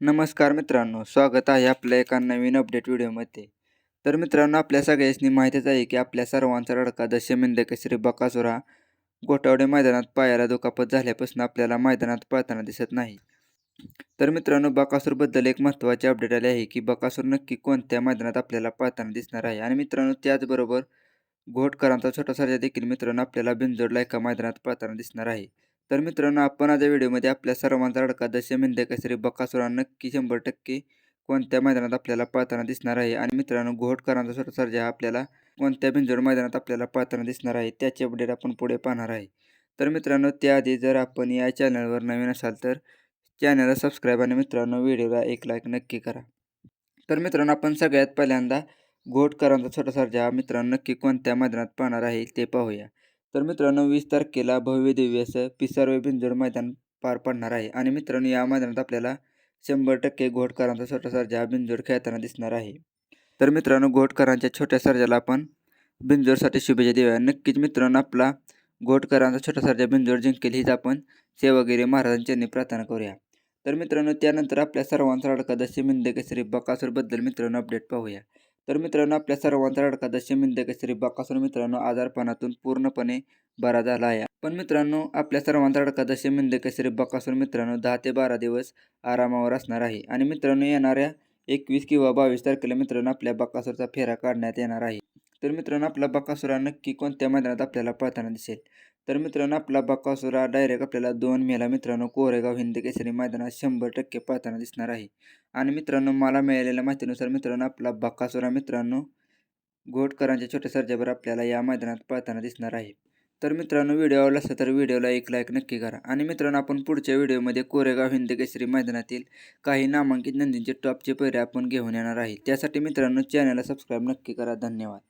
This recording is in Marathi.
नमस्कार मित्रांनो स्वागत आहे आपल्या एका नवीन अपडेट व्हिडिओमध्ये तर मित्रांनो आपल्या सगळ्यांनी माहितीच आहे की आपल्या सर्वांचा रडका दशमिंद केसरी बकासूर हा गोटावडे मैदानात पायाला दुखापत झाल्यापासून आपल्याला मैदानात पळताना दिसत नाही. तर मित्रांनो बकासूरबद्दल एक महत्त्वाचे अपडेट आले आहे की बकासूर नक्की कोणत्या मैदानात आपल्याला पळताना दिसणार आहे? आणि मित्रांनो त्याचबरोबर घोटकरांचा छोटा सर्जा देखील मित्रांनो आपल्याला बिनजोडला एका मैदानात पळताना दिसणार आहे. तर मित्रांनो आपण आज या व्हिडिओमध्ये आपल्या सर्वांचा अडका दशमिंद कसरी बकासुरा नक्की शंभर टक्के कोणत्या मैदानात आपल्याला पळताना दिसणार आहे? आणि मित्रांनो घोटकरांचा छोटा सर्जा हा आपल्याला कोणत्या बिनजोड मैदानात आपल्याला पळताना दिसणार आहे? त्याचे अपडेट आपण पुढे पाहणार आहे. तर मित्रांनो त्याआधी जर आपण या चॅनलवर नवीन असाल तर चॅनलला सबस्क्राईब आणि मित्रांनो व्हिडिओला एक लाईक नक्की करा. तर मित्रांनो आपण सगळ्यात पहिल्यांदा घोटकरांचा छोटा सर्जा हा मित्रांनो नक्की कोणत्या मैदानात पाहणार आहे ते पाहूया. तर मित्रांनो वीस तारखेला भव्य दिव्य असं पिसारवे बिंजोड मैदान पार पडणार आहे. आणि मित्रांनो या मैदानात आपल्याला शंभर टक्के घोटकरांचा छोटा सर्जा हा बिंजोड खेळताना दिसणार आहे. तर मित्रांनो घोटकरांच्या छोट्या सर्जाला आपण बिंजोडसाठी शुभेच्छा देऊया. नक्कीच मित्रांनो आपला घोटकरांचा छोटा सर्जा बिंजोड जिंकेल हीच आपण सेवागिरी महाराजांच्यांनी प्रार्थना करूया. तर मित्रांनो त्यानंतर आपल्या सर्वांचा अडका दशी मिंद केसरी बकासूरबद्दल मित्रांनो अपडेट पाहूया. तर मित्रांनो आपल्या सर्वांचा अडका दशमी मिंद केसरी मित्रांनो आजारपणातून पूर्णपणे बरा झाला आहे. पण मित्रांनो आपल्या सर्वांचा अडका दशमी मिंद केसरी मित्रांनो दहा ते बारा दिवस आरामावर असणार आहे. आणि मित्रांनो येणाऱ्या एकवीस किंवा बावीस तारखेला मित्रांनो आपल्या बकासूरचा फेरा काढण्यात येणार आहे. तर मित्रांनो आपला बकासुरा नक्की कोणत्या मैदानात आपल्याला पळताना दिसेल? तर मित्रांनो आपला बकासुरा डायरेक्ट आपल्याला दोन मेला. मित्रांनो कोरेगाव हिंद केसरी मैदानात शंभर टक्के पाहताना दिसणार आहे. आणि मित्रांनो मला मिळालेल्या माहितीनुसार मित्रांनो आपला बकासुरा मित्रांनो घोटकरांच्या छोट्या सर्जावर आपल्याला या मैदानात पाहताना दिसणार आहे. तर मित्रांनो व्हिडिओ आवडला असता तर व्हिडिओला एक लाईक नक्की करा. आणि मित्रांनो आपण पुढच्या व्हिडिओमध्ये कोरेगाव हिंद केसरी मैदानातील काही नामांकित नंदींचे टॉपचे पैरे आपण घेऊन येणार आहे. त्यासाठी मित्रांनो चॅनलला सबस्क्राईब नक्की करा. धन्यवाद.